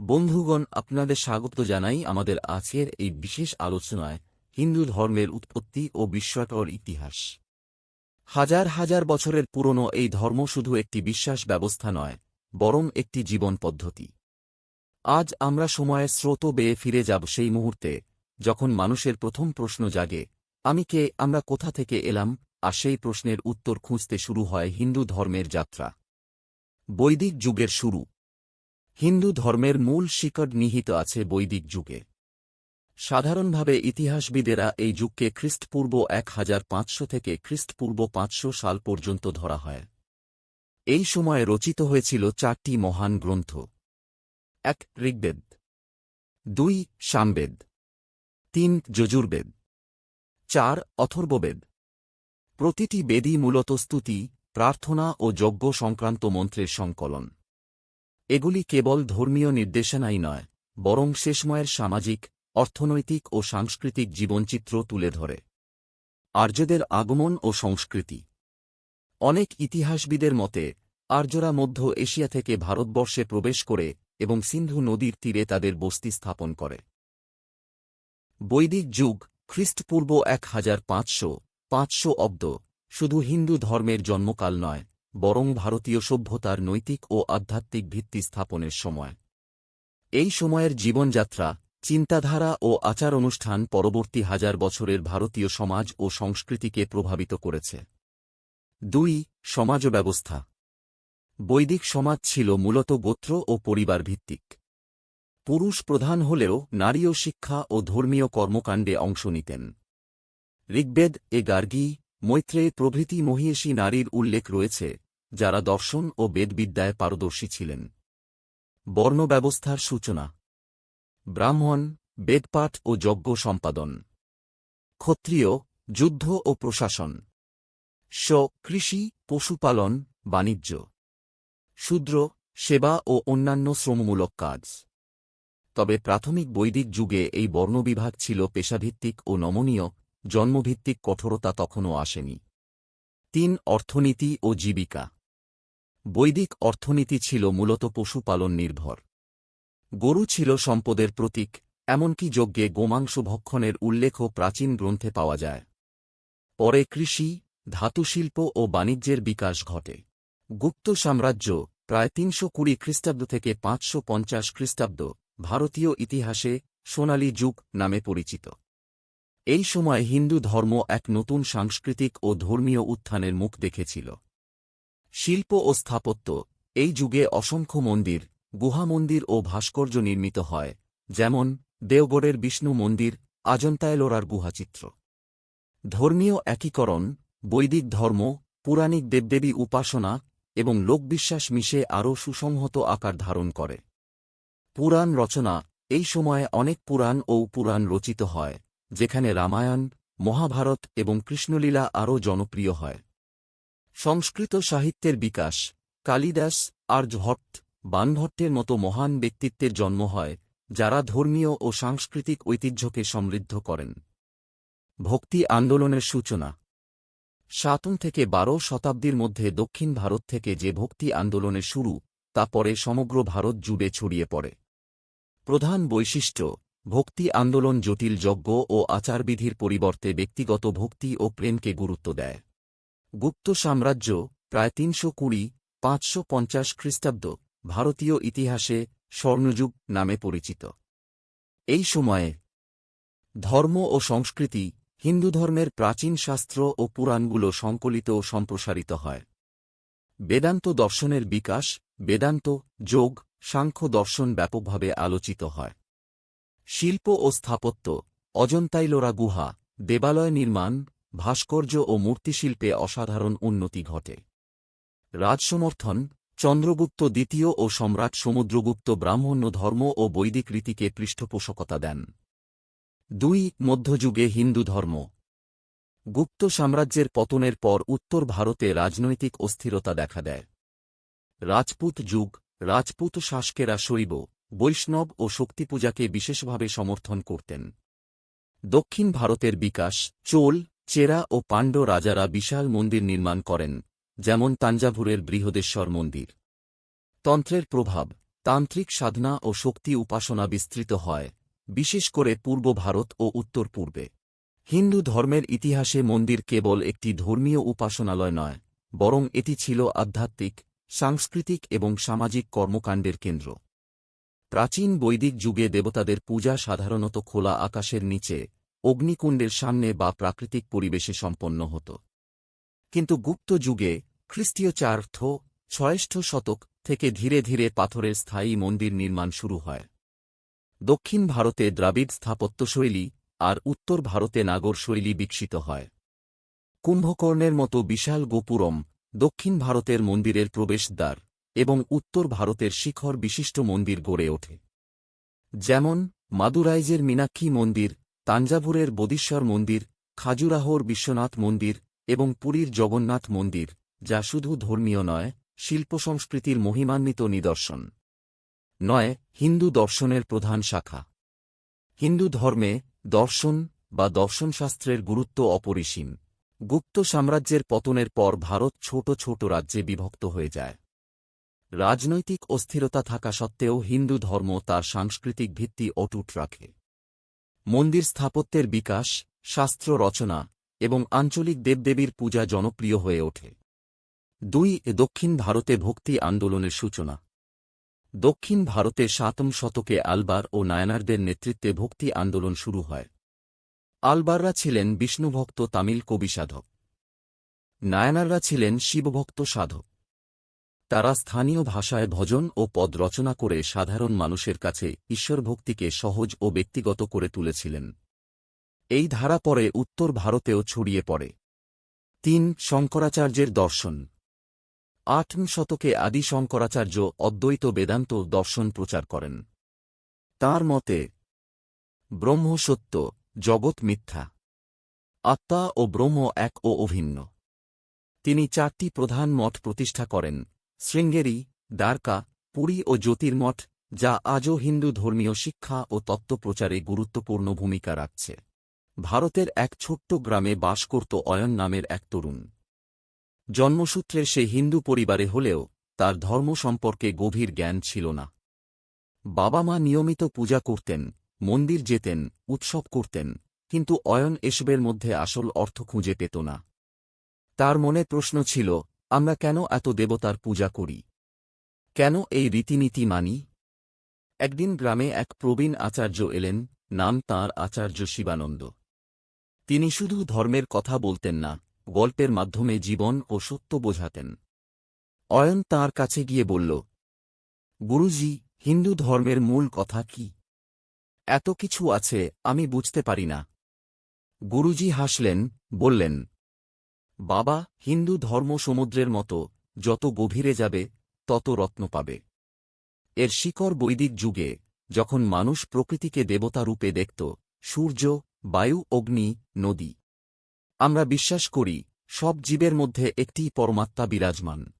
বন্ধুগণ, আপনাদের স্বাগত জানাই আমাদের আজকের এই বিশেষ আলোচনায় হিন্দু ধর্মের উৎপত্তি ও বিস্ময়কর ইতিহাস। হাজার হাজার বছরের পুরনো এই ধর্ম শুধু একটি বিশ্বাস ব্যবস্থা নয়, বরং একটি জীবন পদ্ধতি। আজ আমরা সময়ের স্রোত বেয়ে ফিরে যাব সেই মুহূর্তে, যখন মানুষের প্রথম প্রশ্ন জাগে, আমি কে, আমরা কোথা থেকে এলাম, আর সেই প্রশ্নের উত্তর খুঁজতে শুরু হয় হিন্দু ধর্মের যাত্রা। বৈদিক যুগের শুরু। হিন্দু ধর্মের মূল শিকড় নিহিত আছে বৈদিক যুগে। সাধারণভাবে ইতিহাসবিদেরা এই যুগকে খ্রিস্টপূর্ব এক হাজার পাঁচশো থেকে খ্রিস্টপূর্ব পাঁচশো সাল পর্যন্ত ধরা হয়। এই সময়ে রচিত হয়েছিল চারটি মহান গ্রন্থ। এক, ঋগ্বেদ। দুই, সামবেদ। তিন, যজুর্বেদ। চার, অথর্ববেদ। প্রতিটি বেদই মূলত স্তুতি, প্রার্থনা ও যজ্ঞ সংক্রান্ত মন্ত্রের সংকলন। এগুলি কেবল ধর্মীয় নির্দেশনাই নয়, বরং সে সময়ের সামাজিক, অর্থনৈতিক ও সাংস্কৃতিক জীবনচিত্র তুলে ধরে। আর্যদের আগমন ও সংস্কৃতি। অনেক ইতিহাসবিদের মতে, আর্যরা মধ্য এশিয়া থেকে ভারতবর্ষে প্রবেশ করে এবং সিন্ধু নদীর তীরে তাদের বস্তি স্থাপন করে। বৈদিক যুগ, খ্রিস্টপূর্ব এক হাজার পাঁচশো পাঁচশো অব্দ, শুধু হিন্দু ধর্মের জন্মকাল নয় বরং ভারতীয় সভ্যতার নৈতিক ও আধ্যাত্মিক ভিত্তি স্থাপনের সময়। এই সময়ের জীবনযাত্রা, চিন্তাধারা ও আচার অনুষ্ঠান পরবর্তী হাজার বছরের ভারতীয় সমাজ ও সংস্কৃতিকে প্রভাবিত করেছে। দুই সমাজ ব্যবস্থা বৈদিক সমাজ ছিল মূলত গোত্র ও পরিবার ভিত্তিক পুরুষ প্রধান হলেও নারীও শিক্ষা ও ধর্মীয় কর্মকাণ্ডে অংশ নিতেন। ঋগ্বেদ, এ গার্গী মৈত্রেয় প্রভৃতি মহিষী নারীর উল্লেখ রয়েছে, যারা দর্শন ও বেদবিদ্যায় পারদর্শী ছিলেন। বর্ণব্যবস্থার সূচনা। ব্রাহ্মণ, বেদপাঠ ও যজ্ঞ সম্পাদন। ক্ষত্রিয়, যুদ্ধ ও প্রশাসন। স কৃষি পশুপালন, বাণিজ্য। শূদ্র, সেবা ও অন্যান্য শ্রমমূলক কাজ। তবে প্রাথমিক বৈদিক যুগে এই বর্ণবিভাগ ছিল পেশাভিত্তিক ও নমনীয় জন্মভিত্তিক কঠোরতা তখনও আসেনি। তিন, অর্থনীতি ও জীবিকা। বৈদিক অর্থনীতি ছিল মূলত পশুপালন নির্ভর। গরু ছিল সম্পদের প্রতীক, এমনকি যজ্ঞে গোমাংস ভক্ষণের উল্লেখও প্রাচীন গ্রন্থে পাওয়া যায়। পরে কৃষি, ধাতুশিল্প ও বাণিজ্যের বিকাশ ঘটে। গুপ্ত সাম্রাজ্য প্রায় তিনশো কুড়ি খ্রিস্টাব্দ থেকে পাঁচশো পঞ্চাশ খ্রিস্টাব্দ ভারতীয় ইতিহাসে সোনালী যুগ নামে পরিচিত। এই সময় হিন্দু ধর্ম এক নতুন সাংস্কৃতিক ও ধর্মীয় উত্থানের মুখ দেখেছিল। শিল্প ও স্থাপত্য, এই যুগে অসংখ্য মন্দির, গুহা মন্দির ও ভাস্কর্য নির্মিত হয়, যেমন দেওগড়ের বিষ্ণু মন্দির, আজন্তায়লোরার গুহাচিত্র। ধর্মীয় একীকরণ, বৈদিক ধর্ম, পুরাণিক দেবদেবী উপাসনা এবং লোকবিশ্বাস মিশে আরও সুসংহত আকার ধারণ করে। পুরাণ রচনা, এই সময়ে অনেক পুরাণ ও পুরাণ রচিত হয়। যেখানে রামায়ণ, মহাভারত এবং কৃষ্ণলীলা আরও জনপ্রিয় হয়। সংস্কৃত সাহিত্যের বিকাশ, কালিদাস আর্যভট্ট বানভট্টের মতো মহান ব্যক্তিত্বের জন্ম হয়, যারা ধর্মীয় ও সাংস্কৃতিক ঐতিহ্যকে সমৃদ্ধ করেন। ভক্তি আন্দোলনের সূচনা। সাতম থেকে বারো শতাব্দীর মধ্যে দক্ষিণ ভারত থেকে যে ভক্তি আন্দোলনের শুরু, তা পরে সমগ্র ভারত জুড়ে ছড়িয়ে পড়ে। প্রধান বৈশিষ্ট্য ভক্তি আন্দোলন জটিল যজ্ঞ ও আচারবিধির পরিবর্তে ব্যক্তিগত ভক্তি ও প্রেমকে গুরুত্ব দেয়। গুপ্ত সাম্রাজ্য প্রায় তিনশো কুড়ি, পাঁচশো পঞ্চাশ খ্রিস্টাব্দ ভারতীয় ইতিহাসে স্বর্ণযুগ নামে পরিচিত। এই সময়ে ধর্ম ও সংস্কৃতি হিন্দু ধর্মের প্রাচীন শাস্ত্র ও পুরাণগুলো সংকলিত ও সম্প্রসারিত হয়। বেদান্ত দর্শনের বিকাশ, বেদান্ত যোগ, সাংখ্য দর্শন ব্যাপকভাবে আলোচিত হয়। শিল্প ও স্থাপত্য, অজন্তাইলোরা গুহা, দেবালয় নির্মাণ, ভাস্কর্য ও মূর্তিশিল্পে অসাধারণ উন্নতি ঘটে। রাজসমর্থন, চন্দ্রগুপ্ত দ্বিতীয় ও সম্রাট সমুদ্রগুপ্ত ব্রাহ্মণ্য ধর্ম ও বৈদিক রীতিকে পৃষ্ঠপোষকতা দেন। দুই, মধ্যযুগে হিন্দু ধর্ম। গুপ্ত সাম্রাজ্যের পতনের পর উত্তর ভারতে রাজনৈতিক অস্থিরতা দেখা দেয়। রাজপুত যুগ, রাজপুত শাসকেরা শৈব বৈষ্ণব ও শক্তিপূজাকে বিশেষভাবে সমর্থন করতেন। দক্ষিণ ভারতের বিকাশ, চোল, চেরা ও পাণ্ড রাজারা বিশাল মন্দির নির্মাণ করেন, যেমন তাঞ্জাভুরের বৃহদেশ্বর মন্দির। তন্ত্রের প্রভাব, তান্ত্রিক সাধনা ও শক্তি উপাসনা বিস্তৃত হয়, বিশেষ করে পূর্ব ভারত ও উত্তর পূর্বে। হিন্দু ধর্মের ইতিহাসে মন্দির কেবল একটি ধর্মীয় উপাসনালয় নয়, বরং এটি ছিল আধ্যাত্মিক, সাংস্কৃতিক এবং সামাজিক কর্মকাণ্ডের কেন্দ্র। প্রাচীন বৈদিক যুগে দেবতাদের পূজা সাধারণত খোলা আকাশের নিচে, অগ্নিকুণ্ডের সামনে বা প্রাকৃতিক পরিবেশে সম্পন্ন হতো। কিন্তু গুপ্ত যুগে, খ্রিস্টীয় চার্থ, ছয়ষ্ঠ শতক থেকে ধীরে ধীরে পাথরের স্থায়ী মন্দির নির্মাণ শুরু হয়। দক্ষিণ ভারতে দ্রাবিড় স্থাপত্যশৈলী আর উত্তর ভারতে নাগর শৈলী বিকশিত হয়। কুম্ভকর্ণের মতো বিশাল গোপুরম দক্ষিণ ভারতের মন্দিরের প্রবেশদ্বার এবং উত্তর ভারতের শিখর বিশিষ্ট মন্দির গড়ে ওঠে। যেমন, মাদুরাইজের মীনাক্ষী মন্দির, তাঞ্জাভুরের বদীশ্বর মন্দির, খাজুরাহোর বিশ্বনাথ মন্দির এবং পুরীর জগন্নাথ মন্দির, যা শুধু ধর্মীয় নয়, শিল্প সংস্কৃতির মহিমান্বিত নিদর্শন। নয়, হিন্দু দর্শনের প্রধান শাখা। হিন্দু ধর্মে দর্শন বা দর্শনশাস্ত্রের গুরুত্ব অপরিসীম। গুপ্ত সাম্রাজ্যের পতনের পর ভারত ছোট ছোট রাজ্যে বিভক্ত হয়ে যায়। রাজনৈতিক অস্থিরতা থাকা সত্ত্বেও হিন্দু ধর্ম তার সাংস্কৃতিক ভিত্তি অটুট রাখে। মন্দির স্থাপত্যের বিকাশ, শাস্ত্র রচনা এবং আঞ্চলিক দেবদেবীর পূজা জনপ্রিয় হয়ে ওঠে। দুই, দক্ষিণ ভারতে ভক্তি আন্দোলনের সূচনা। দক্ষিণ ভারতে সাতম শতকে আলবার ও নায়নারদের নেতৃত্বে ভক্তি আন্দোলন শুরু হয়। আলবাররা ছিলেন বিষ্ণুভক্ত তামিল কবি সাধক। নায়নাররা ছিলেন শিবভক্ত সাধক। তারা স্থানীয় ভাষায় ভজন ও পদ রচনা করে সাধারণ মানুষের কাছে ঈশ্বরভক্তিকে সহজ ও ব্যক্তিগত করে তুলেছিলেন। এই ধারা পরে উত্তর ভারতেও ছড়িয়ে পড়ে। তিন, শঙ্করাচার্যের দর্শন। আটম শতকে আদি শঙ্করাচার্য অদ্বৈত বেদান্ত দর্শন প্রচার করেন। তার মতে, ব্রহ্ম সত্য, জগৎ মিথ্যা। আত্মা ও ব্রহ্ম এক ও অভিন্ন। তিনি চারটি প্রধান মঠ প্রতিষ্ঠা করেন। শৃঙ্গেরি, দ্বারকা, পুরী ও জ্যোতির্মঠ, যা আজও হিন্দু ধর্মীয় শিক্ষা ও তত্ত্বপ্রচারে গুরুত্বপূর্ণ ভূমিকা রাখছে। ভারতের এক ছোট্ট গ্রামে বাস করত অয়ন নামের এক তরুণ। জন্মসূত্রে সে হিন্দু পরিবারে হলেও তার ধর্ম সম্পর্কে গভীর জ্ঞান ছিল না। বাবা মা নিয়মিত পূজা করতেন, মন্দির যেতেন, উৎসব করতেন, কিন্তু অয়ন এসবের মধ্যে আসল অর্থ খুঁজে পেত না। তার মনে প্রশ্ন ছিল আমরা কেন এত দেবতার পূজা করি? কেন এই রীতিনীতি মানি? একদিন গ্রামে এক প্রবীণ আচার্য এলেন, নাম তাঁর আচার্য শিবানন্দ। তিনি শুধু ধর্মের কথা বলতেন না, গল্পের মাধ্যমে জীবন ও সত্য বোঝাতেন। অয়ন তাঁর কাছে গিয়ে বলল, গুরুজি, হিন্দু ধর্মের মূল কথা কি? এত কিছু আছে, আমি বুঝতে পারি না। গুরুজি হাসলেন, বললেন বাবা, হিন্দু ধর্ম সমুদ্রের মতো, যত গভীরে যাবে, তত রত্ন পাবে। এর শিকড় বৈদিক যুগে, যখন মানুষ প্রকৃতিকে দেবতা রূপে দেখত, সূর্য, বায়ু, অগ্নি, নদী। আমরা বিশ্বাস করি, সব জীবের মধ্যে একটি পরমাত্মা বিরাজমান।